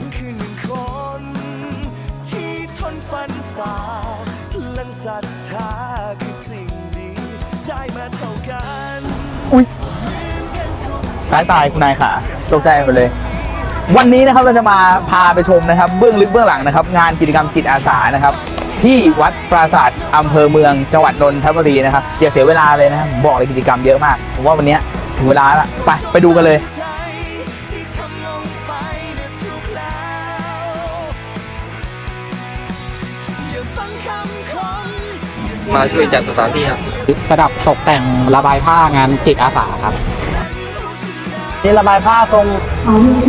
ฉันคือหนึ่งคน ที่ทนฟันฝ่าและศรัทธาคือสิ่งดี ได้มาเท่ากันอุ้ยเหมือนกันทุกทีสายตายคุณนายขาตกใจหมดเลย วันนี้นะครับเราจะมาพาไปชมนะครับ เบื้องลึกเบื้องหลังนะครับ งานกิจกรรมจิตอาสานะครับ ที่วัดปราสาทอำเภอเมืองจังหวัดนนทบุรีนะครับอย่าเสียเวลาเลยนะครับบอกเลยกิจกรรมเยอะมากผมว่าวันนี้ถึงเวลาล้วไปไปดูกันเลย มาช่วยจัดสถานที่ครับประดับตกแต่งระบายผ้างานจิตอาสาครับนี่ระบายผ้าทรง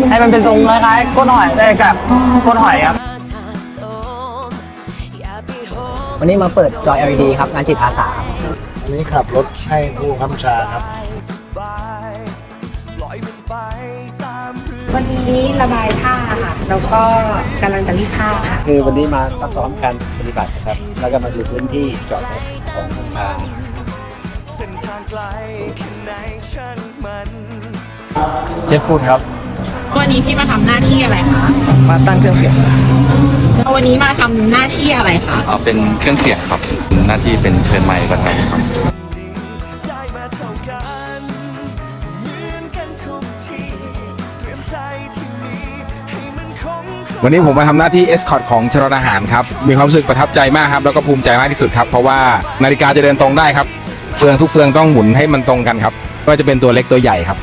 ให้มันเป็นทรงคล้ายๆก้นหอยได้กับก้นหอยครับ วันนี้มาเปิดจอ LED ครับงานจิตอาสาครับอันนี้ขับรถให้ผู้คำชาครับบ วันนี้ระบายผ้าค่ะ แล้วก็กำลังจะรีดผ้าค่ะ คือวันนี้มาซักซ้อมการปฏิบัติครับ แล้วก็มาดูพื้นที่จอดรถของคำชาเส้นทางไกลแค่ไหนช่างมันเชฟคุณครับ วันนี้พี่มาทำหน้าที่อะไรคะ มาตั้งเครื่องเสียงแล้ววันนี้มาทำหน้าที่อะไรคะเอาเป็นเครื่องเสียงครับ หน้าที่เป็นเชิญไมค์บรรเลงครับ วันนี้ผมมาทำหน้าที่เอสคอร์ตของชรนอาหารครับ มีความรู้สึกประทับใจมากครับ แล้วก็ภูมิใจมากที่สุดครับ เพราะว่านาฬิกาจะเดินตรงได้ครับ เฟืองทุกเฟืองต้องหมุนให้มันตรงกันครับว่าจะเป็นตัวเล็กตัวใหญ่ครับ